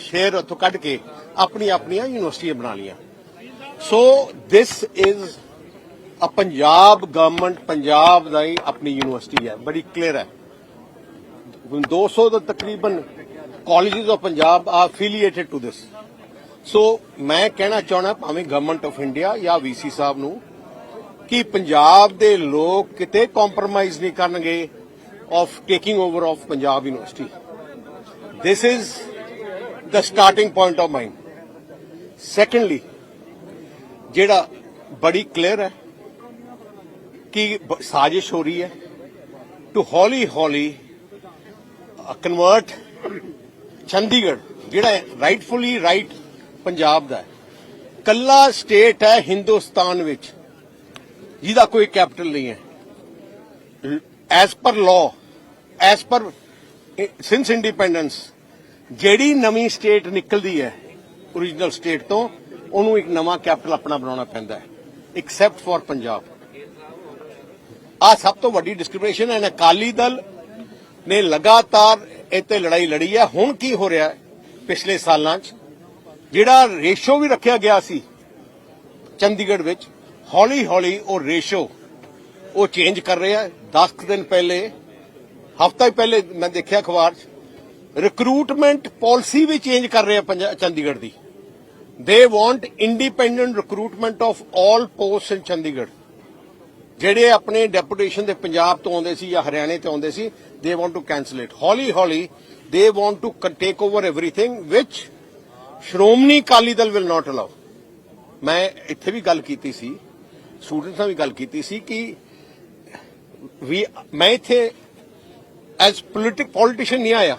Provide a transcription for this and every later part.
Share ਉੱਥੋਂ ਕੱਢ ਕੇ ਆਪਣੀ ਆਪਣੀਆਂ ਯੂਨੀਵਰਸਿਟੀਆਂ ਬਣਾ ਲਈਆਂ। So this is a Punjab government Punjab ਦਾ ਹੀ ਆਪਣੀ ਯੂਨੀਵਰਸਿਟੀ ਹੈ। ਬੜੀ ਕਲੀਅਰ ਹੈ। 200 ਤੋਂ ਤਕਰੀਬਨ colleges of Punjab are affiliated to this so ਮੈਂ ਕਹਿਣਾ ਚਾਹਣਾ ਭਾਵੇਂ ਗਵਰਨਮੈਂਟ ਆਫ ਇੰਡੀਆ ਜਾਂ ਵੀਸੀ ਸਾਹਿਬ ਨੂੰ ਕਿ ਪੰਜਾਬ ਦੇ ਲੋਕ ਕਿਤੇ ਕੰਪਰੋਮਾਈਜ਼ ਨਹੀਂ ਕਰਨਗੇ of taking over of Punjab university this is the starting point of mine. Secondly ਜਿਹੜਾ ਬੜੀ ਕਲੀਅਰ ਹੈ ਕਿ ਸਾਜ਼ਿਸ਼ ਹੋ ਰਹੀ ਹੈ ਟੂ ਹੌਲੀ ਹੌਲੀ ਕਨਵਰਟ ਚੰਡੀਗੜ੍ਹ ਜਿਹੜਾ ਰਾਈਟਫੁਲੀ ਰਾਈਟ ਪੰਜਾਬ ਦਾ ਹੈ ਕੱਲਾ ਸਟੇਟ ਹੈ ਹਿੰਦੁਸਤਾਨ ਵਿੱਚ ਜਿਹਦਾ ਕੋਈ ਕੈਪੀਟਲ ਨਹੀਂ ਹੈ as per law as per since independence ਜਿਹੜੀ ਨਵੀਂ ਸਟੇਟ ਨਿਕਲਦੀ ਹੈ origignal ਸਟੇਟ ਤੋਂ, ਉਹਨੂੰ ਇੱਕ ਨਵਾਂ ਕੈਪੀਟਲ ਆਪਣਾ ਬਣਾਉਣਾ ਪੈਂਦਾ ਹੈ ਐਕਸੈਪਟ ਫॉर ਪੰਜਾਬ। ਆ ਸਭ ਤੋਂ ਵੱਡੀ ਡਿਸਕ੍ਰਿਮੀਨੇਸ਼ਨ ਹੈ ਅਕਾਲੀ ਦਲ ਨੇ ਲਗਾਤਾਰ ਇੱਥੇ ਲੜਾਈ ਲੜੀ ਹੈ। ਹੁਣ ਕੀ ਹੋ ਰਿਹਾ ਪਿਛਲੇ ਸਾਲਾਂ 'ਚ? ਜਿਹੜਾ ਰੇਸ਼ੋ ਵੀ ਰੱਖਿਆ ਗਿਆ ਸੀ, ਚੰਡੀਗੜ੍ਹ ਵਿੱਚ ਹੌਲੀ ਹੌਲੀ ਉਹ ਰੇਸ਼ੋ, ਉਹ ਚੇਂਜ ਕਰ ਰਿਹਾ ਹੈ। 10 ਦਿਨ ਪਹਿਲੇ, ਹਫਤਾ ਹੀ ਪਹਿਲੇ ਮੈਂ ਦੇਖਿਆ ਅਖਬਾਰ 'ਚ ਰਿਕਰੂਟਮੈਂਟ ਪਾਲਿਸੀ ਵੀ ਚੇਂਜ ਕਰ ਰਿਹਾ ਪੰਜਾ- ਚੰਡੀਗੜ੍ਹ ਦੀ। They want independent recruitment of all post in Chandigarh. ਜਿਹੜੇ ਆਪਣੇ ਡੈਪੂਟੇਸ਼ਨ ਦੇ ਪੰਜਾਬ ਤੋਂ ਆਉਂਦੇ ਸੀ ਜਾਂ ਹਰਿਆਣੇ ਤੋਂ ਆਉਂਦੇ ਸੀ ਦੇ ਵਾਂਟ ਟੂ ਕੈਨਸਲ ਇਟ ਹੌਲੀ ਹੌਲੀ they want to take over everything which Shiromani Akali Dal will not allow ਮੈਂ ਇੱਥੇ ਵੀ ਗੱਲ ਕੀਤੀ ਸੀ ਸਟੂਡੈਂਟਸ ਨਾਲ ਵੀ ਗੱਲ ਕੀਤੀ ਸੀ ਕਿ ਵੀ ਮੈਂ ਇੱਥੇ ਐਜ਼ ਪੋਲਿਟਿਕ ਪੋਲੀਟੀਸ਼ੀਅਨ ਨਹੀਂ ਆਇਆ।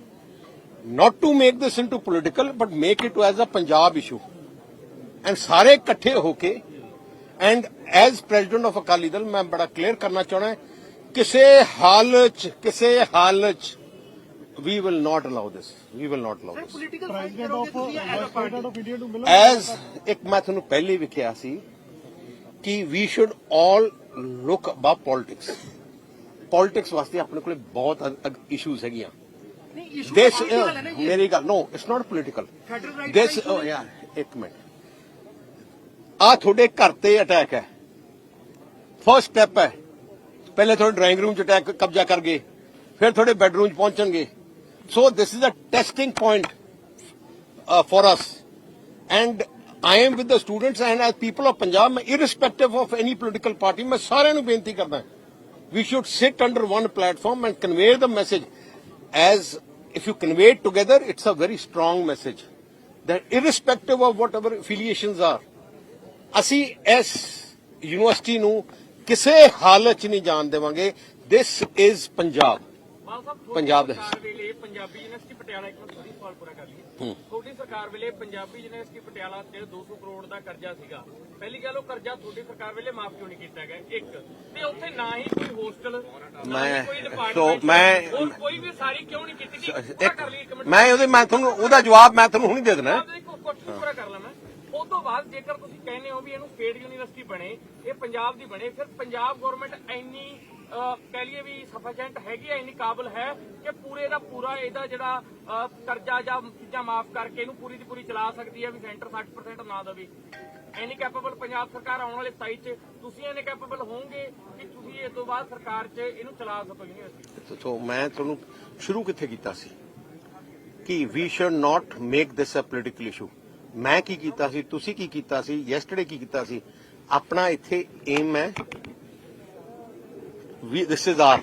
not to make this into political but make it as a punjab issue. And ਸਾਰੇ ਇਕੱਠੇ ਹੋ ਕੇ and as president of Akali Dal ਮੈਂ ਬੜਾ ਕਲੀਅਰ ਕਰਨਾ ਚਾਹਣਾ ਕਿਸੇ ਹਾਲਤ 'ਚ ਕਿਸੇ ਹਾਲਤ 'ਚ we will not allow this. We will not allow this. President of president of India ਨੂੰ ਮਿਲੋ ਐਜ਼ ਇੱਕ ਮੈਂ ਤੁਹਾਨੂੰ ਪਹਿਲੇ ਵੀ ਕਿਹਾ ਸੀ ਕਿ we should all look above politics politics ਵਾਸਤੇ ਆਪਣੇ ਕੋਲੇ ਬਹੁਤ ਇਸ਼ੂਜ਼ ਹੈਗੀਆਂ this uh, ਮੇਰੀ ਗੱਲ no it's not political right this ਦਾ oh yeah ਇੱਕ ਮਿੰਟ ਆ ਤੁਹਾਡੇ ਘਰ ਤੇ ਅਟੈਕ ਹੈ ਫਰਸਟ ਸਟੈਪ ਹੈ ਪਹਿਲੇ ਤੁਹਾਡੇ ਡਰਾਇੰਗ ਰੂਮ ਚ ਅਟੈਕ ਕਬਜ਼ਾ ਕਰ ਗਏ ਫਿਰ ਤੁਹਾਡੇ ਬੈਡਰੂਮ ਚ ਪਹੁੰਚਣਗੇ so this is a testing point for us and I am with the students and as people of Punjab ਮੈਂ irrespective of any political party ਮੈਂ ਸਾਰਿਆਂ ਨੂੰ ਬੇਨਤੀ ਕਰਦਾ we should sit under one platform and convey the message as if you convey it together it's a very strong message. That irrespective of whatever affiliations are. ਅਸੀਂ ਇਸ university ਨੂੰ ਕਿਸੇ ਹਾਲਤ 'ਚ ਨਹੀਂ ਜਾਣ ਦੇਵਾਂਗੇ। This is ਪੰਜਾਬ ਪੰਜਾਬ ਦਾ ਵੇਲੇ ਪੰਜਾਬੀ ਯੂਨੀਵਰਸਿਟੀ ਪਟਿਆਲਾ ਇੱਕ ਮਿੰਟ ਸੌਰੀ ਸਵਾਲ ਪੂਰਾ ਕਰ ਲਈਏ। ਤੁਹਾਡੀ ਸਰਕਾਰ ਵੇਲੇ ਪੰਜਾਬੀ ਯੂਨੀਵਰਸਿਟੀ ਪਟਿਆਲਾ ਤੇ 200 ਕਰੋੜ ਦਾ ਕਰਜ਼ਾ ਸੀਗਾ। ਪਹਿਲੀ ਗੱਲ ਉਹ ਕਰਜ਼ਾ ਤੁਹਾਡੀ ਸਰਕਾਰ ਵੇਲੇ ਮਾਫ ਕਿਉਂ ਨਹੀਂ ਕੀਤਾ ਗਿਆ? ਇੱਕ ਤੇ ਉੱਥੇ ਨਾ ਹੀ ਨਾ ਮੈਂ- ਸੋ ਮੈਂ- ਕੋਈ ਵੀ ਸਾਰੀ ਕਿਉਂ ਨਹੀਂ ਕੀਤੀ? ਪੂਰਾ ਇੱਕ ਕਰ ਲਈ ਇੱਕ ਮਿੰਟ। ਮੈਂ ਉਹਦੇ ਮੈਂ ਤੁਹਾਨੂੰ ਉਹਦਾ ਜਵਾਬ ਮੈਂ ਤੁਹਾਨੂੰ ਹੁਣੀ ਦੇ ਦੇਣਾ। ਕੁਐਸਚਨ ਪੂਰਾ ਕਰ ਲਾਂ ਮੈਂ। ਉਸ ਤੋਂ ਬਾਅਦ ਜੇਕਰ ਤੁਸੀਂ ਕਹਿੰਦੇ ਹੋ ਵੀ ਇਹਨੂੰ ਸਟੇਟ ਯੂਨੀਵਰਸਿਟੀ ਬਣੇ ਇਹ ਪੰਜਾਬ ਦੀ ਬਣੇ ਫਿਰ ਪੰਜਾਬ ਗਵਰਨਮੈਂਟ ਇੰਨੀ ਕਹਿ ਲਈਏ ਵੀ ਸਫੀਸ਼ੀਐਂਟ ਹੈਗੀ ਹੈ ਇੰਨੀ ਕਾਬਲ ਹੈ ਕਿ ਪੂਰੇ ਦਾ ਪੂਰਾ ਇਹਦਾ ਜਿਹੜਾ ਕਰਜ਼ਾ ਜਾਂ ਚੀਜ਼ਾਂ ਮਾਫ ਕਰਕੇ ਇਹਨੂੰ ਪੂਰੀ ਦੀ ਪੂਰੀ ਚਲਾ ਸਕਦੀ ਹੈ ਵੀ ਸੈਂਟਰ 60% ਨਾ ਦੇਵੇ। ਇੰਨੀ ਕੈਪੇਬਲ ਪੰਜਾਬ ਸਰਕਾਰ ਆਉਣ ਵਾਲੇ 27 ਚ। ਤੁਸੀਂ ਇੰਨੇ ਕੈਪੇਬਲ ਹੋਵੋਗੇ ਕਿ ਤੁਸੀਂ ਇਸ ਤੋਂ ਬਾਅਦ ਸਰਕਾਰ 'ਚ ਇਹਨੂੰ ਚਲਾ ਸਕੋ ਯੂਨੀਵਰਸਿਟੀ? ਸੋ ਮੈਂ ਤੁਹਾਨੂੰ ਸ਼ੁਰੂ ਕਿੱਥੇ ਕੀਤਾ ਸੀ? ਕਿ we should not make this a political issue ਮੈਂ ਕੀ ਕੀਤਾ ਸੀ? ਤੁਸੀਂ ਕੀ ਕੀਤਾ ਸੀ? ਯੈਸਟਰਡੇ ਕੀ ਕੀਤਾ ਸੀ? ਆਪਣਾ ਇੱਥੇ ਏਮ ਹੈ। ਵੀ ਦਿਸ ਇਜ਼ ਆਰ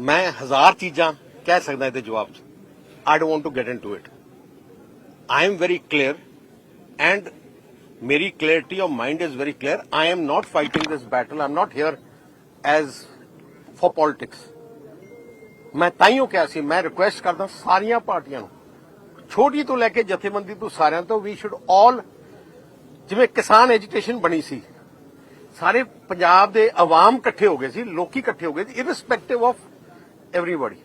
ਮੈਂ ਹਜ਼ਾਰ ਚੀਜ਼ਾਂ ਕਹਿ ਸਕਦਾ ਇਹਦੇ ਜਵਾਬ ਚ। I don't want to get into it I am very clear and ਮੇਰੀ clarity of mind is very clear I am not fighting this battle I'm not here as for politics. ਮੈਂ ਤਾਈਓ ਕਿਹਾ ਸੀ ਮੈਂ ਰਿਕੁਐਸਟ ਕਰਦਾ ਸਾਰੀਆਂ ਪਾਰਟੀਆਂ ਨੂੰ ਛੋਟੀ ਤੋਂ ਲੈ ਕੇ ਜਥੇਬੰਦੀ ਤੋਂ ਸਾਰਿਆਂ ਤੋਂ ਵੀ ਸ਼ੁਡ ਆਲ ਜਿਵੇਂ ਕਿਸਾਨ ਐਜੀਟੇਸ਼ਨ ਬਣੀ ਸੀ ਸਾਰੇ ਪੰਜਾਬ ਦੇ ਆਵਾਮ ਇਕੱਠੇ ਹੋ ਗਏ ਸੀ ਲੋਕੀ ਇਕੱਠੇ ਹੋ ਗਏ ਸੀ irrespective of everybody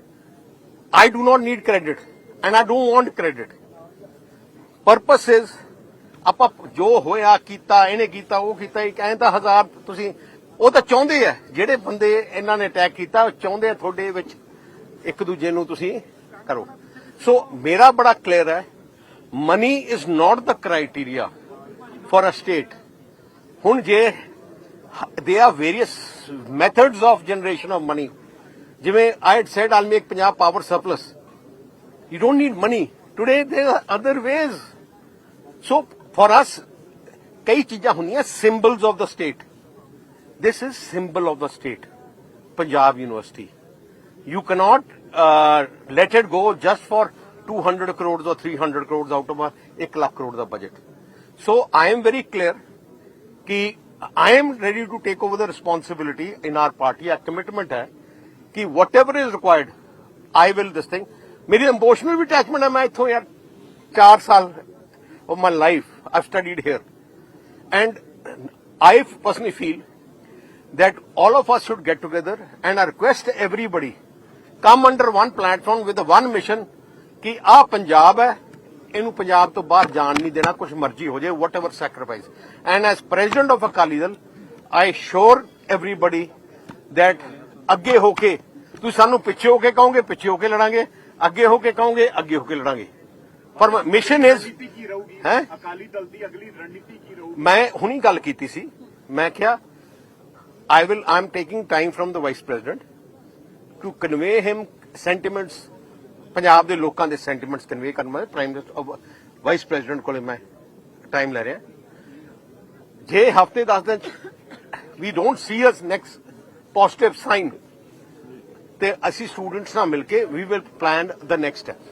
I do not need credit and I don't want credit purpose is ਆਪਾਂ ਜੋ ਹੋਇਆ, ਕੀਤਾ, ਇਹਨੇ ਕੀਤਾ, ਉਹ ਕੀਤਾ ਇਹ ਕਹਿੰਦਾ ਤਾਂ ਹਜ਼ਾਰ ਤੁਸੀਂ, ਉਹ ਤਾਂ ਚਾਹੁੰਦੇ ਆ, ਜਿਹੜੇ ਬੰਦੇ ਇਹਨਾਂ ਨੇ ਅਟੈਕ ਕੀਤਾ, ਉਹ ਚਾਹੁੰਦੇ ਆ ਤੁਹਾਡੇ ਵਿੱਚ ਇੱਕ ਦੂਜੇ ਨੂੰ ਤੁਸੀਂ ਕਰੋ। ਸੋ ਮੇਰਾ ਬੜਾ ਕਲੀਅਰ ਹੈ money is not the criteria for a state ਹੁਣ ਜੇ they are various methods of generation of money ਜਿਵੇਂ I had said all make Punjab power surplus you don't need money today there are other ways. So for us ਕਈ ਚੀਜ਼ਾਂ ਹੁੰਦੀਆਂ symbols of the state this is symbol of the state punjab university you cannot uh, let it go just for 200 crores or 300 crores out of a 1 lakh crore the budget so i am very clear ki i am ready to take over the responsibility in our party our commitment hai ki whatever is required i will this thing meri emotional detachment hai main ithon yaar 4 saal of my life I've studied here. And I personally feel that all of us should get together and I request everybody come under one platform with one mission ਕਿ ਆ ਪੰਜਾਬ ਹੈ ਇਹਨੂੰ ਪੰਜਾਬ ਤੋਂ ਬਾਹਰ ਜਾਣ ਨਹੀਂ ਦੇਣਾ ਕੁਝ ਮਰਜ਼ੀ ਹੋ ਜਾਏ whatever sacrifice and as president of Akali Dal I sure everybody that ਅੱਗੇ ਹੋ ਕੇ ਤੁਸੀਂ ਸਾਨੂੰ ਪਿੱਛੇ ਹੋ ਕੇ ਕਹੋਗੇ ਪਿੱਛੇ ਹੋ ਕੇ ਲੜਾਂਗੇ ਅੱਗੇ ਹੋ ਕੇ ਕਹੋਗੇ ਅੱਗੇ ਹੋ ਕੇ ਲੜਾਂਗੇ ਪਰ ਮਿਸ਼ਨ ਇਜ਼ ਕੀ ਰਹੂਗੀ? ਹੈਂ? ਅਕਾਲੀ ਦਲ ਦੀ ਅਗਲੀ ਰਣਨੀਤੀ ਕੀ ਰਹੂਗੀ? ਮੈਂ ਹੁਣੀ ਗੱਲ ਕੀਤੀ ਸੀ। ਮੈਂ ਕਿਹਾ I will I am taking time from the vice president to convey him sentiments Punjab ਦੇ ਲੋਕਾਂ ਦੇ ਸੈਂਟੀਮੈਂਟਸ ਕਨਵੇ ਕਰਨ ਵਾਲੇ ਪ੍ਰਾਈਮ ਮਿਨਿਸਟਰ ਵਾਈਸ ਪ੍ਰੈਜ਼ੀਡੈਂਟ ਕੋਲੇ ਮੈਂ ਟਾਈਮ ਲੈ ਰਿਹਾ। ਜੇ ਹਫ਼ਤੇ 10 ਦਿਨ we don't see us next positive sign ਤੇ ਅਸੀਂ ਸਟੂਡੈਂਟਸ ਨਾਲ ਮਿਲ ਕੇ we will plan the next step